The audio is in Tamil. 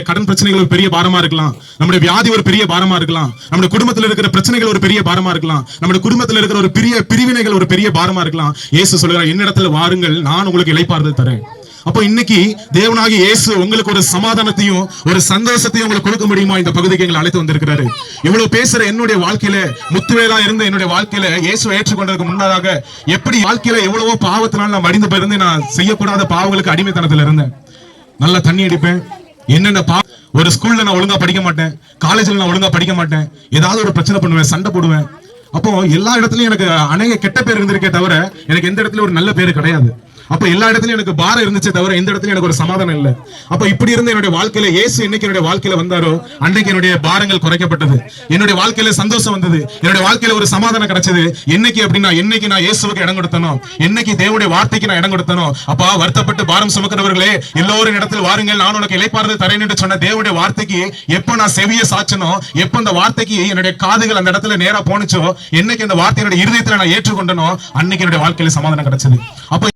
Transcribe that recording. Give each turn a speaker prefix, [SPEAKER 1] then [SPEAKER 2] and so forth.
[SPEAKER 1] கடன் பிரச்சனைகள் ஒரு பெரிய பாரமா இருக்கலாம். நம்முடைய வியாதி ஒரு பெரிய பாரமா இருக்கலாம். நம்முடைய குடும்பத்தில் இருக்கிற பிரச்சனைகள் ஒரு பெரிய பாரமா இருக்கலாம். நம்முடைய குடும்பத்தில் இருக்கிற ஒரு பெரிய பிரிவினைகள் ஒரு பெரிய பாரமா இருக்கலாம். இயேசு சொல்கிறார் என்னிடத்துல வாருங்கள் நான் உங்களுக்கு இளைப்பாறுதல் தரேன். அப்போ இன்னைக்கு தேவனாகி இயேசு உங்களுக்கு ஒரு சமாதானத்தையும் ஒரு சந்தோஷத்தையும் உங்களுக்கு கொடுக்க முடியுமா? இந்த பகுதிக்கு எங்களை அழைத்து வந்திருக்கிறாரு. இவ்வளவு பேசுற என்னுடைய வாழ்க்கையில முத்துவேலா இருந்த என்னுடைய வாழ்க்கையில இயேசு ஏற்றுக்கொண்டதுக்கு முன்னதாக எப்படி வாழ்க்கையில எவ்வளவோ பாவத்தினால் நான் மடிந்து போயிருந்து நான் செய்யக்கூடாத பாவங்களுக்கு அடிமைத்தனத்துல இருந்தேன். நல்லா தண்ணி அடிப்பேன். என்னென்ன பா ஒரு ஸ்கூல்ல நான் ஒழுங்கா படிக்க மாட்டேன். காலேஜ்ல நான் ஒழுங்கா படிக்க மாட்டேன். ஏதாவது ஒரு பிரச்சனை பண்ணுவேன் சண்டை போடுவேன். அப்போ எல்லா இடத்துலயும் எனக்கு அநேக கெட்ட பேர் இருந்திருக்கே தவிர எனக்கு எந்த இடத்துல ஒரு நல்ல பேர் கிடையாது. அப்ப எல்லா இடத்துலயும் எனக்கு பாரம் இருந்துச்சு தவிர எந்த இடத்துலயும் எனக்கு ஒரு சமாதானம் இல்ல. அப்ப இப்படி இருந்த என்னுடைய வாழ்க்கையில இயேசு என்னைக்கு என்னுடைய வாழ்க்கையில வந்தாரோ அன்னைக்கு என்னுடைய பாரங்கள் குறைக்கப்பட்டது. என்னுடைய வாழ்க்கையில சந்தோஷம் வந்தது. என்னுடைய வாழ்க்கையில ஒரு சமாதானம் கிடைச்சது. என்னைக்கு அப்படின்னா என்னைக்கு நான் இயேசுக்கு இடம் கொடுத்தனோ என்னைக்கு தேவனுடைய வார்த்தைக்கு நான் இடம் கொடுத்தனோ அப்பா வருத்தப்பட்டு பாரம் சுமக்கிறவர்களே எல்லோரும் இடத்தில் வாருங்கள். நான் உனக்கு இலைப்பாறுதல் தரேன் என்று சொன்ன தேவனுடைய வார்த்தைக்கு எப்ப நான் செவிய சாச்சனோ எப்ப அந்த வார்த்தைக்கு என்னுடைய காதுகள் அந்த இடத்துல நேரா போனுச்சோ என்னைக்கு அந்த வார்த்தையினுடைய இருதயத்துல நான் ஏற்றுக்கொண்டனோ அன்னைக்கு என்னுடைய வாழ்க்கையில சமாதானம் கிடைச்சது. அப்ப